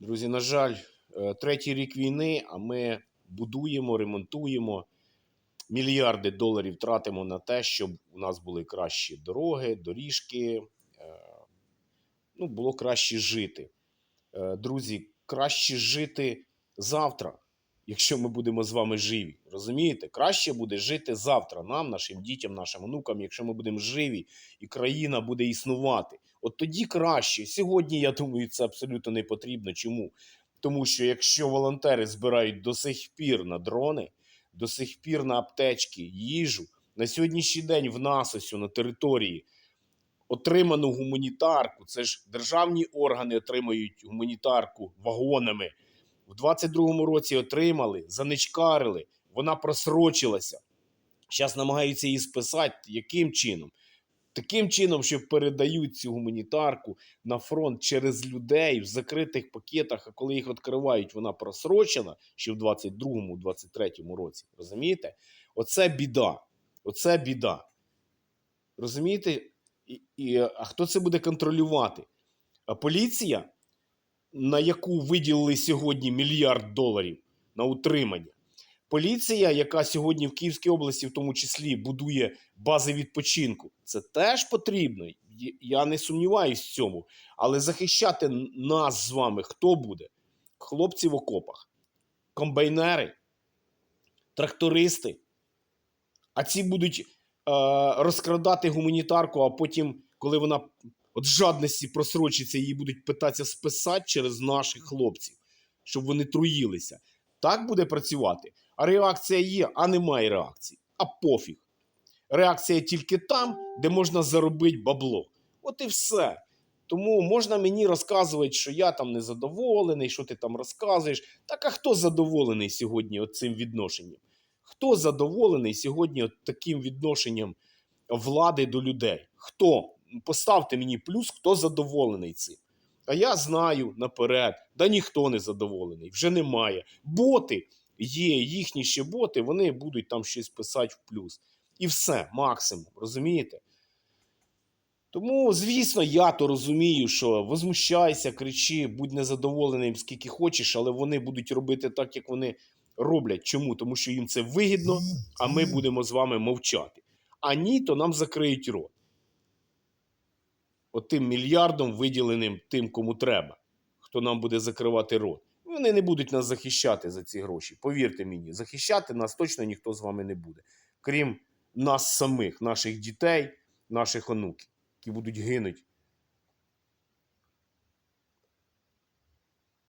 Друзі, на жаль, е, третій рік війни, а ми будуємо, ремонтуємо. Мільярди доларів тратимо на те, щоб у нас були кращі дороги, доріжки. е, Ну, було краще жити. Е, Друзі, краще жити завтра, якщо ми будемо з вами живі. Розумієте? Краще буде жити завтра нам, нашим дітям, нашим онукам, якщо ми будемо живі і країна буде існувати. От тоді краще. Сьогодні, я думаю, це абсолютно не потрібно. Чому? Тому що якщо волонтери збирають до сих пір на дрони, до сих пір на аптечки, їжу, на сьогоднішній день в нас ось на території отриману гуманітарку, це ж державні органи отримують гуманітарку вагонами. В 22-му році отримали, заничкарили, вона просрочилася. Зараз намагаються її списати. Яким чином? Таким чином, що передають цю гуманітарку на фронт через людей в закритих пакетах, а коли їх відкривають, вона просрочена ще в 22-му, 23-му році. Розумієте? Оце біда. Оце біда. Розумієте? І, і, а хто це буде контролювати? А поліція, на яку виділили сьогодні мільярд доларів на утримання. Поліція, яка сьогодні в Київській області, в тому числі, будує бази відпочинку, це теж потрібно. Я не сумніваюся в цьому. Але захищати нас з вами хто буде? Хлопці в окопах, комбайнери, трактористи. А ці будуть е, розкрадати гуманітарку, а потім, коли вона от жадності просрочиться, її будуть питатися списати через наших хлопців, щоб вони труїлися. Так буде працювати. А реакція є, а немає реакції. А пофіг. Реакція тільки там, де можна заробити бабло. От і все. Тому можна мені розказувати, що я там незадоволений, що ти там розказуєш. Так а хто задоволений сьогодні цим відношенням? Хто задоволений сьогодні таким відношенням влади до людей? Хто? Поставте мені плюс, хто задоволений цим. А я знаю наперед, да ніхто не задоволений, вже немає. Боти є, їхні ще боти, вони будуть там щось писати в плюс. І все, максимум, розумієте? Тому, звісно, я то розумію, що возмущайся, кричи, будь незадоволеним скільки хочеш, але вони будуть робити так, як вони роблять. Чому? Тому що їм це вигідно, а ми будемо з вами мовчати. А ні, то нам закриють рот. Отим мільярдом, виділеним тим, кому треба, хто нам буде закривати рот. Вони не будуть нас захищати за ці гроші. Повірте мені, захищати нас точно ніхто з вами не буде. Крім нас самих, наших дітей, наших онуків, які будуть гинуть